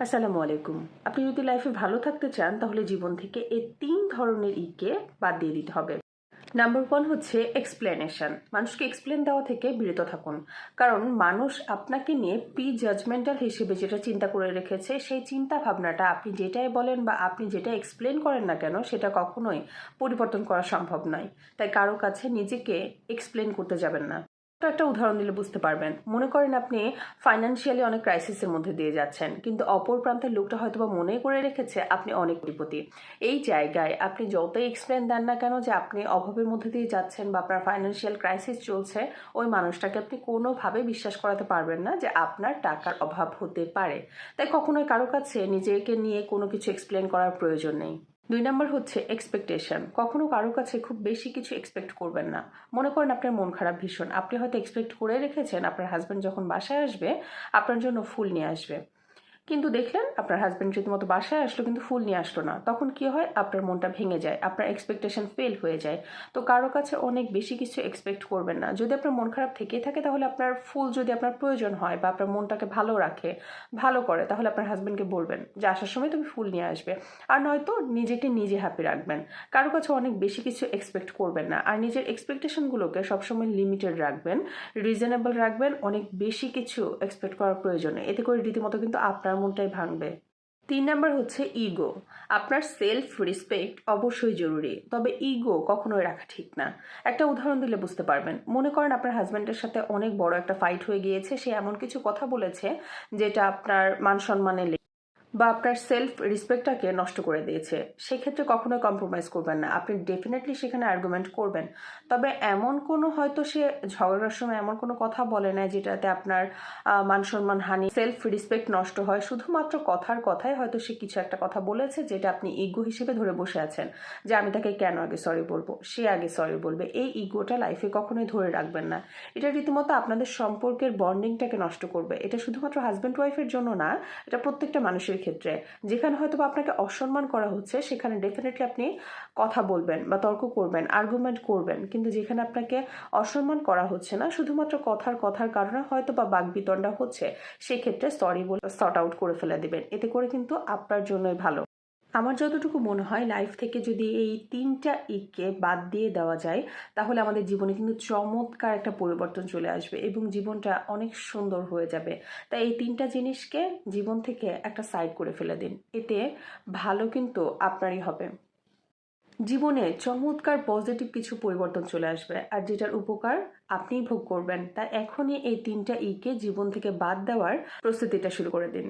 আসসালামু আলাইকুম। আপনি যদি লাইফে ভালো থাকতে চান, তাহলে জীবন থেকে এই তিন ধরনের ইকে বাদ দিয়ে দিতে হবে। নাম্বার ওয়ান হচ্ছে এক্সপ্লেনেশন মানুষকে এক্সপ্লেন দেওয়া থেকে বিরত থাকুন। কারণ মানুষ আপনাকে নিয়ে প্রি জাজমেন্টাল হিসেবে যেটা চিন্তা করে রেখেছে, সেই চিন্তা ভাবনাটা আপনি যেটাই বলেন বা আপনি যেটা এক্সপ্লেন করেন না কেন, সেটা কখনোই পরিবর্তন করা সম্ভব নয়। তাই কারও কাছে নিজেকে এক্সপ্লেন করতে যাবেন না। একটা উদাহরণ দিলে বুঝতে পারবেন। মনে করেন আপনি ফাইন্যান্সিয়ালি অনেক ক্রাইসিসের মধ্যে দিয়ে যাচ্ছেন, কিন্তু অপর প্রান্তের লোকটা হয়তো বা মনে করে রেখেছে আপনি অনেক বিপত্তি এই জায়গায় আপনি যতই এক্সপ্লেন দেন না কেন যে আপনি অভাবের মধ্যে দিয়ে যাচ্ছেন বা আপনার ফাইন্যান্সিয়াল ক্রাইসিস চলছে, ওই মানুষটাকে আপনি কোনোভাবে বিশ্বাস করাতে পারবেন না যে আপনার টাকার অভাব হতে পারে। তাই কখনোই কারও কাছে নিজেকে নিয়ে কোনো কিছু এক্সপ্লেন করার প্রয়োজন নেই। দুই নম্বর হচ্ছে এক্সপেকটেশন কখনো কারও কাছে খুব বেশি কিছু এক্সপেক্ট করবেন না। মনে করেন আপনার মন খারাপ ভীষণ। আপনি হয়তো এক্সপেক্ট করে রেখেছেন, আপনার হাজব্যান্ড যখন বাসায় আসবে, আপনার জন্য ফুল নিয়ে আসবে। কিন্তু দেখলেন আপনার হাজব্যান্ড রীতিমতো বাসায় আসলো, কিন্তু ফুল নিয়ে আসলো না। তখন কি হয়? আপনার মনটা ভেঙে যায়, আপনার এক্সপেকটেশন ফেল হয়ে যায়। তো কারও কাছে অনেক বেশি কিছু এক্সপেক্ট করবেন না। যদি আপনার মন খারাপ থেকেই থাকে, তাহলে আপনার ফুল যদি আপনার প্রয়োজন হয় বা আপনার মনটাকে ভালো রাখে, ভালো করে, তাহলে আপনার হাজব্যান্ডকে বলবেন যে, আসার সময় তুমি ফুল নিয়ে আসবে। আর নয়তো নিজেকে নিজে হ্যাপি রাখবেন। কারও কাছে অনেক বেশি কিছু এক্সপেক্ট করবেন না। আর নিজের এক্সপেকটেশনগুলোকে সবসময় লিমিটেড রাখবেন রিজনেবল রাখবেন, অনেক বেশি কিছু এক্সপেক্ট করার প্রয়োজন এতে করে রীতিমতো কিন্তু আপনার মনটাই ভাঙবে। তিন নাম্বার হচ্ছে ইগো আপনার সেলফ রেসপেক্ট অবশ্যই জরুরি, তবে ইগো কখনোই রাখা ঠিক না। একটা উদাহরণ দিলে বুঝতে পারবেন। মনে করেন আপনার হাজব্যান্ডের সাথে অনেক বড় একটা ফাইট হয়ে গিয়েছে, সে এমন কিছু কথা বলেছে, যেটা আপনার মান সম্মানে বা আপনার সেলফ রেসপেক্টটাকে নষ্ট করে দিয়েছে, সেক্ষেত্রে কখনোই কম্প্রোমাইজ করবেন না। আপনি ডেফিনেটলি সেখানে আর্গুমেন্ট করবেন। তবে এমন কোনো হয়তো সে ঝগড়ার সময় এমন কোনো কথা বলে না যেটাতে আপনার মান সম্মান, হানি সেলফ রেসপেক্ট নষ্ট হয়। শুধুমাত্র কথার কথাই হয়তো সে কিছু একটা কথা বলেছে যেটা আপনি ইগো হিসেবে ধরে বসে আছেন যে আমি তাকে কেন আগে সরি বলব? সে আগে সরি বলবে। এই ইগোটা লাইফে কখনোই ধরে রাখবেন না। এটা রীতিমতো আপনাদের সম্পর্কের বন্ডিংটাকে নষ্ট করবে। এটা শুধুমাত্র হাজব্যান্ড ওয়াইফের জন্য না, এটা প্রত্যেকটা মানুষের ক্ষেত্রে, যেখানে হয়তো আপনাকে অসম্মান করা হচ্ছে, সেখানে ডেফিনেটলি আপনি কথা বলবেন বা তর্ক করবেন আর্গুমেন্ট করবেন। কিন্তু যেখানে আপনাকে অসম্মান করা হচ্ছে না, শুধুমাত্র কথার কথার কারণে হয়তো বা বাগবিতণ্ডা হচ্ছে, সেক্ষেত্রে সরি বলে সর্ট আউট করে ফেলে দেবেন। এতে করে কিন্তু আপনার জন্যই ভালো। আমার যতটুকু মনে হয় লাইফ থেকে যদি এই তিনটা ইককে বাদ দিয়ে দেওয়া যায়, তাহলে আমাদের জীবনে কিন্তু চমৎকার একটা পরিবর্তন চলে আসবে এবং জীবনটা অনেক সুন্দর হয়ে যাবে। তাই এই তিনটা জিনিসকে জীবন থেকে একটা সাইড করে ফেলে দিন। এতে ভালো কিন্তু আপনারই হবে। জীবনে চমৎকার পজিটিভ কিছু পরিবর্তন চলে আসবে আর যেটার উপকার আপনিই ভোগ করবেন। তাই এখনই এই তিনটা ইকে জীবন থেকে বাদ দেওয়ার প্রস্তুতিটা শুরু করে দিন।